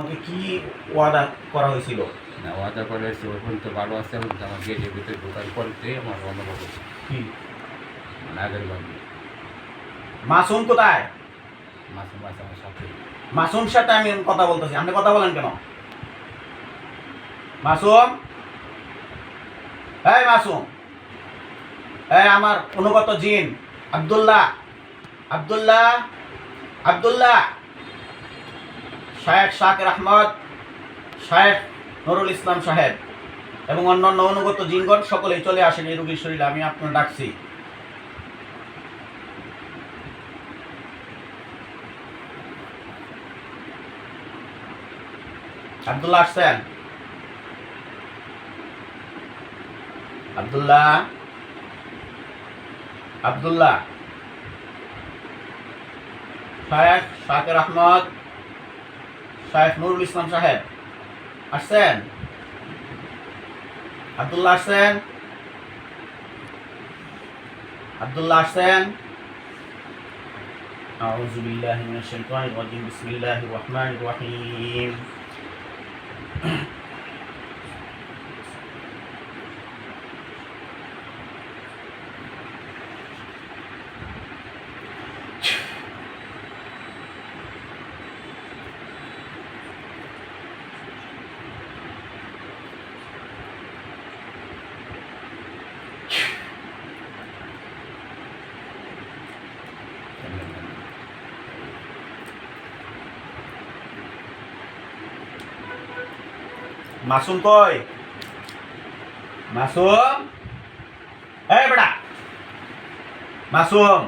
তোমাকে কি ওয়াদা করা হয়েছিল? না ওয়াদা করে এসে ওখান তো ভালো আছে এবং আমার গেটের ভিতরে ঢোকার পরতে আমার হচ্ছে কি? মানে আগের ভাবে মাসুম কোথায়? মাসে মাসে আমার সাথে। মাসুম সাথে আমি কথা বলতেছি। আপনি কথা বলেন কেন? মাসুম? এই মাসুম। এই আমার অনুগত জিন আব্দুল্লাহ। আব্দুল্লাহ? আব্দুল্লাহ? শায়েখ শাকের আহমদ, শায়েখ নুরুল ইসলাম সাহেব এবং অন্যান্য অনুগত জিনগণ সকলেই চলে আসেন এই রোগীর শরীরে, আমি আপনার ডাকছি। আব্দুল্লাহ আসছেন? আব্দুল্লাহ? আব্দুল্লাহ? শায়েখ শাকের আহমদ? শায়েখ নুরুল ইসলাম সাহেব আসছেন আব্দুল্লাহ আসছেন আব্দুল্লাহ আসছেন أعوذ بالله من الشيطان الرجيم بسم الله الرحمن الرحيم মাসুম কই? মাসুম? এই বেটা। মাসুম,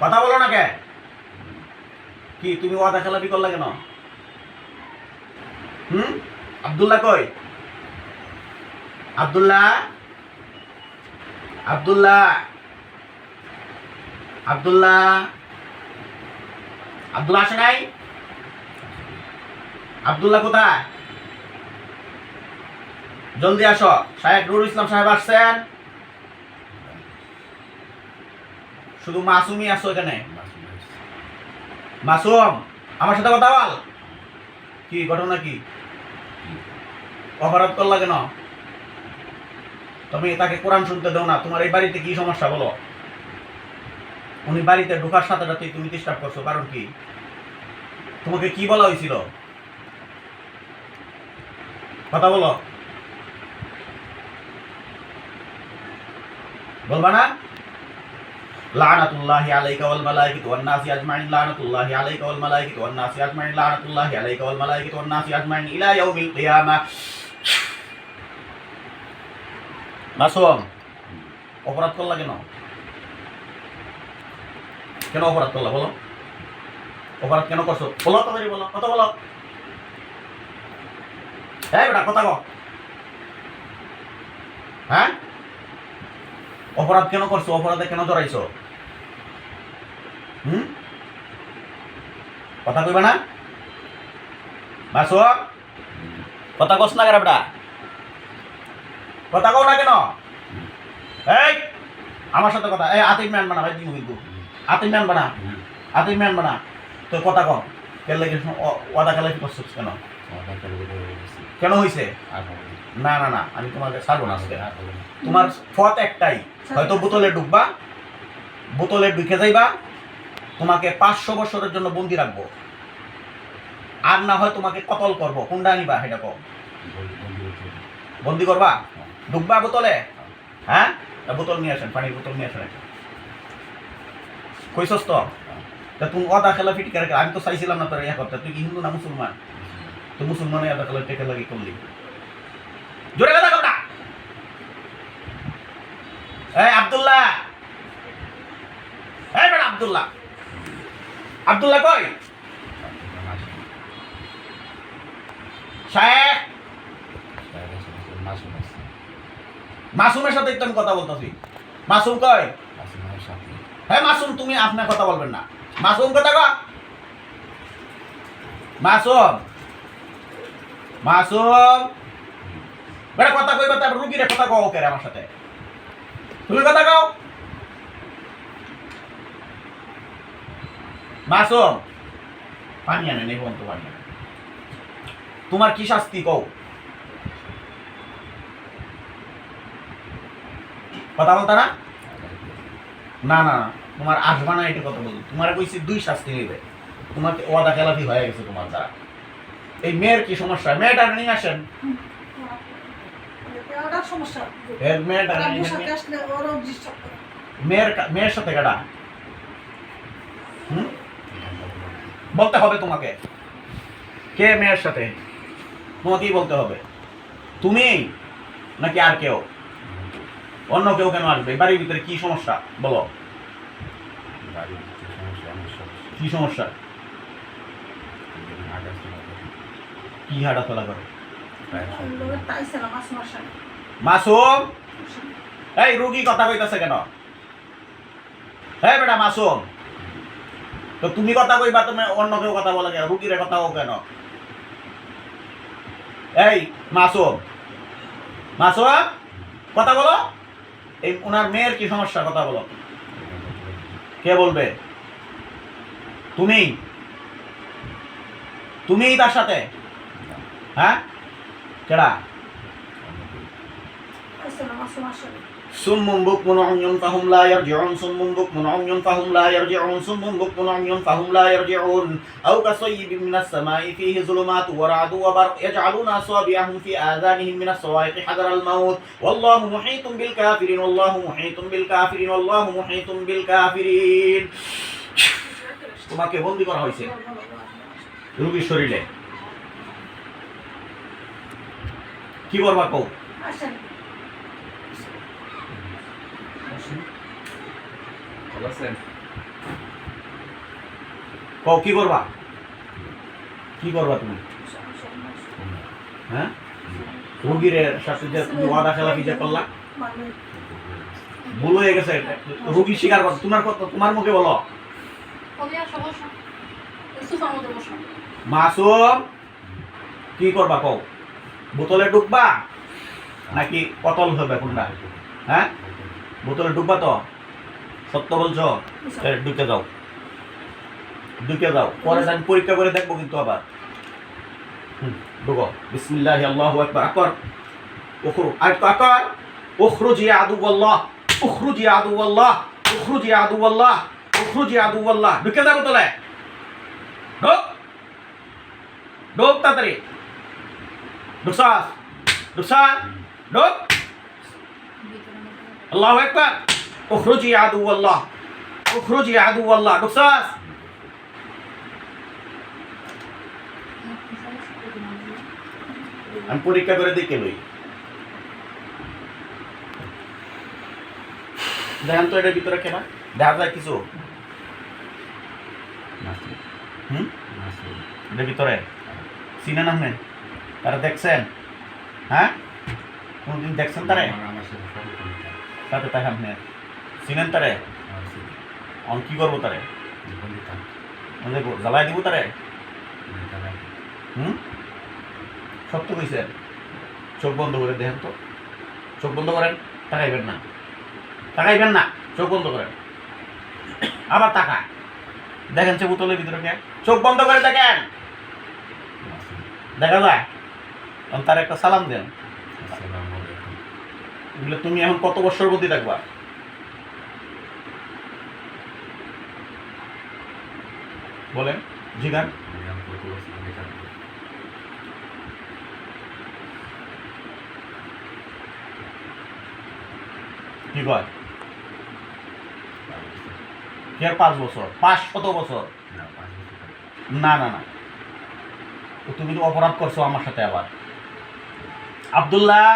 কথা বলো না কে? কি, তুমি ওয়াদা খেলাপি করলা কেন? হুম? আব্দুল্লাহ কই? আব্দুল্লাহ? আব্দুল্লাহ? আব্দুল্লাহ? আব্দুল্লাহ আসে নাই? আব্দুল্লাহ কোথায়? জলদি আসো। সাহেব নুরুল ইসলাম সাহেব আসছেন। শুধু মাসুমই আসো এখানে। মাসুম, আমার সাথে কথা বল। কি ঘটনা কি? অপরাধ করলা কেন? তুমি তাকে কোরআন শুনতে দাও না। তোমার এই বাড়িতে কি সমস্যা বলো? উনি বাড়িতে ঢোকার সাথে সাথেই তুমি ডিস্টার্ব করছ। কারণ কি? তোমাকে কি বলা হয়েছিল? কথা বলো। বলবা না? লানাতুল্লাহি আলাইকা ওয়াল মালাইকাতু ওয়ান নাসি আজমাইন, লানাতুল্লাহি আলাইকা ওয়াল মালাইকাতু ওয়ান নাসি আজমাইন, লানাতুল্লাহি আলাইকা ওয়াল মালাইকাতু ওয়ান নাসি আজমাইন ইলা ইয়াউমিল কিয়ামাহ মাসুম, অপরাধ করলা কেন? কেন অপরাধ করলা বলো? অপরাধ কেন করছ? বলো তাড়াতাড়ি বলো, কথা বলো। হ্যাঁ বেটা, কথা কও। হ্যাঁ? অপরাধ কেন করছ? অপরাধে কেন জড়াইছো? হুম? কথা কইবা না? বাসু। কথা কস না বেটা? কথা কও না কেন? এই আমার সাথে কথা। এই আতিম ম্যান বানা ভাই দিমু কিন্তু। আতিম ম্যান বানা। আতিম ম্যান বানা। তো কথা কম কেন লাগে ওয়াদা খেলা করছিস কেন? কেন হইছে? না। না না আমি তোমাকে ছাড়বো না আজকে। তোমার পথ একটাই। হয়তো বোতলে ডুববা বোতলে ঢুকে যাইবা তোমাকে পাঁচশো বছরের জন্য বন্দি রাখব। আর না হয় তোমাকে কতল করব। কোনটা নিবা সেটা কম। বন্দি করবা? ডুববা বোতলে? হ্যাঁ? বোতল নিয়ে আসেন পানির বোতল নিয়ে আসেন। কইসস তো? তা তুমি অদা খেলা ফিট আমি তো চাইছিলাম না তোর ইয়া করতে তুই কি হিন্দু না মুসলমান? তো মুসলমানে আদা খেলা টেকে লাগি করলি জোরে কথা কথা এই আব্দুল্লাহ! এই বেটা আব্দুল্লাহ! আব্দুল্লাহ কই? মাসুমের সাথে একটু কথা বলতেছি। মাসুম কই? হ্যাঁ মাসুম, তুমি আপনার কথা বলবেন না। মাসুম কথা কো মাসুম! মাসুম। বেটা কথা কথা কও ওকে আমার সাথে? তুমি কথা কও। মাসুম, পানি আনে নেই বন্ধু, পানি তোমার কি শাস্তি কও? কথা বলতা না? না না তোমার আসবা না এটা কথা বলি তোমার কইছি দুই শাস্তি নেবে তোমার ওয়াদা খেলাফি হয়ে গেছে তোমার দ্বারা। এই মেয়ের কি সমস্যা? মেয়েটা নিয়ে আসেন। ডিস্টার্ব করে মেয়ের মেয়ের সাথে কাটা বলতে হবে তোমাকে। কে মেয়ের সাথে? তোমাকেই বলতে হবে। তুমি নাকি আর কেউ? অন্য কেউ কেন আসবে? বাড়ির ভিতরে কি সমস্যা? বলো। আমার সমস্যা? কি কি হাঁটাচলা করে। মাসুম? এই রুগী কথা কইতাছে কেন? হ্যাঁ বেটা মাসুম। তো তুমি কথা কইবা তুমি অন্য কেউ কথা বলে কেন? রুগীরে কথা কেন? এই মাসুম। মাসুম কথা বলো। এই ওনার মেয়ের কি সমস্যা? কথা বলো। কে বলবে? তুমি। তুমিই তার সাথে। হ্যাঁ কেডা তাই ছিল মাস মাস আগে। صم بكم عمي فهم لا يرجعون صم بكم عمي فهم لا يرجعون صم بكم عمي فهم لا يرجعون أو كصيب من السماء فيه ظلمات ورعد وبرق يجعلون أصابعهم في آذانهم من الصواعق حذر الموت والله محيط بالكافرين والله محيط بالكافرين والله محيط بالكافرين তোমাকে বন্দি করা হয়েছে বল, বল, বল। রোগীর শরীরে কি করবা আছেন? কও কি করবা? কি করবা তুমি। হ্যাঁ? রোগীর সাথে যে তুমি ওয়াদা খেলাফি যে করলা? ভুল হয়ে গেছে। রোগী স্বীকার কর। তোমার কথা তোমার মুখে বলো। মাসুম কি করবা কও? বোতলে ডুববা নাকি কতল হবে কোনটা? হ্যাঁ? বোতলে ডুববা তো? সত্য বলছো? ঢুকে যাও। ঢুকে যাও। পরে আমি পরীক্ষা করে দেখব কিন্তু আবার। ঢুকো। বিসমিল্লাহ আল্লাহু আকবার আকর। উখরু আর তো আকর উখরুজ ইয়া আদুওয়াল্লাহ উখরুজ ইয়া আদুওয়াল্লাহ উখরুজ ইয়া আদুওয়াল্লাহ উখরুজ ইয়া আদুওয়াল্লাহ ঢুকে যাব তোলে ঢোক। ঢোক তাড়াতাড়ি। ঢুকসাস ঢুকসাস ঢোক আল্লাহু আকবার উখরুজ ইয়া আদুওয়াল্লাহ উখরুজ ইয়া আদুওয়াল্লাহ ঢুকসাস আমি পরীক্ষা করে দেখে লই দেখেন তো এটার ভিতরে কেনা দেখা যায় কিছু হুম এটার ভিতরে চিনেন আপনি তারা দেখছেন? হ্যাঁ? কোনদিন দেখছেন তারে? সাথে তাই আপনি চিনেন তারে? অন কি করব তারে? মানে জ্বালাই দিব তারে? তারা হুম? সত্য কইছেন। চোখ বন্ধ করে দেখেন তো। চোখ বন্ধ করেন তাকাইবেন না। তাকাইবেন না চোখ বন্ধ করেন। আবার তাকায়। দেখেন সে বোতলের ভিতরে কে চোখ বন্ধ করে দেখেন। দেখা যায়? তখন তার একটা সালাম দেন। আসসালামু তুমি এখন কত বছর বন্দি থাকবা? বলেন জিগান। কি কয়? কি পাঁচ বছর? পাঁচ শত বছর? না না না তুমি তো অপরাধ করছ আমার সাথে আবার। আব্দুল্লাহ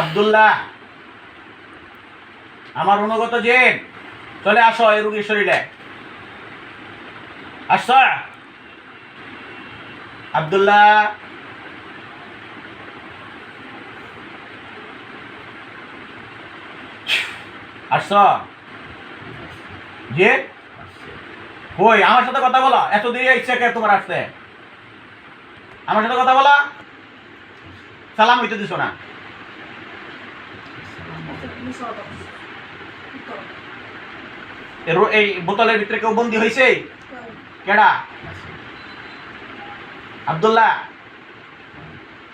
আব্দুল্লাহ, আমার অনুগত যে চলে আসো এই রুগীর শরীরে। আসছ? আব্দুল্লাহ কই, আমার সাথে কথা বলো এত দেরি ইচ্ছা কে তোমার আসতে। আমার সাথে কথা বলা। সালাম হইতে দিছো না? এই বোতলের ভিতরে কেউ বন্দি হয়েছে কেডা? আব্দুল্লাহ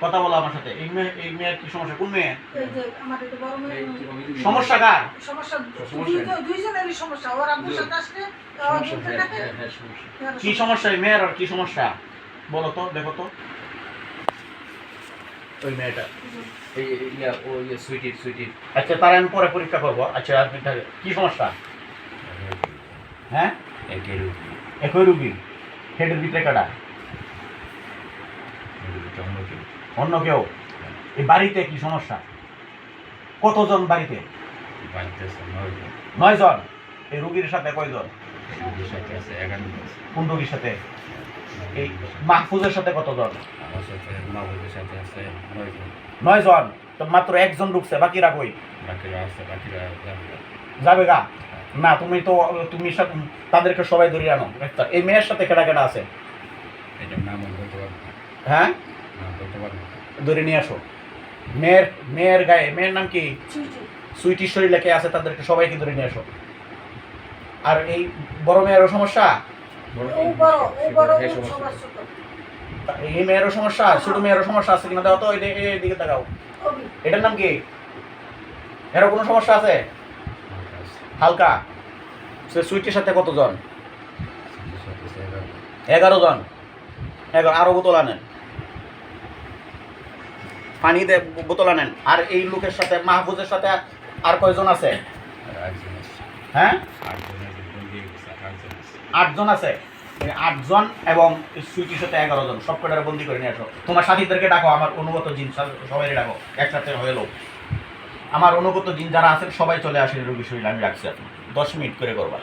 কথা বলো আমার সাথে। এই মেয়ে এই মেয়ের কি সমস্যা? কোন মেয়ে? সমস্যা কার? হ্যাঁ, হ্যাঁ, হ্যাঁ, কি সমস্যা? মেয়ের আর কি সমস্যা? বলো তো দেখো তো। ওই মেয়েটা। এই এই ইয়া ও ইয়া সুইটির সুইটির আচ্ছা তার আমি পরে পরীক্ষা করব। আচ্ছা আপনি কি সমস্যা? হ্যাঁ? একই রুগী। হেডের ভিতরে কাটা অন্য কেউ। এই বাড়িতে কি সমস্যা? কতজন বাড়িতে? নয় জন। এই রুগীর সাথে কয়জন? কোন রুগীর সাথে? এই মাহফুজের সাথে কতজন? আমার সাথে আছে নয় জন তো মাত্র একজন ঢুকছে বাকিরা কই? বাকিরা আছে বাকিরা যাবে গা। না তুমি তো তুমি সব- তাদেরকে সবাই ধরিয়ে আনো। এই মেয়ের সাথে কেটা কেটা আছে। হ্যাঁ। ধরে নিয়ে আসো। মেয়ের মেয়ের গায়ে মেয়ের নাম কি? সুইটি শরীরে কে আছে তাদেরকে সবাইকে ধরে নিয়ে আসো। আর এই বড় মেয়েরও সমস্যা? এই মেয়েরও সমস্যা ছোট মেয়েরও সমস্যা আছে কিনা? দাও তো এই দিকে তাকাও। এটার নাম কি? এরও কোনো সমস্যা আছে? হালকা। সে সুইটির সাথে কতজন? এগারো জন। এগারো আরও বোতল আনেন। পানি দে বোতল আনেন। আর এই লোকের সাথে মাহফুজের সাথে আর কয়জন আছে? হ্যাঁ? আটজন আছে। আটজন এবং সুইটির সাথে এগারো জন সব কটারে বন্দি করে নিয়ে আসো। তোমার সাথীদেরকে ডাকো, আমার অনুগত জিন সবাই ডাকো, একসাথে হয়ে লোক আমার অনুগত জিন যারা আছেন, সবাই চলে আসেন রোগী শরীর, আমি রাখছি আপনি দশ মিনিট করে করবা।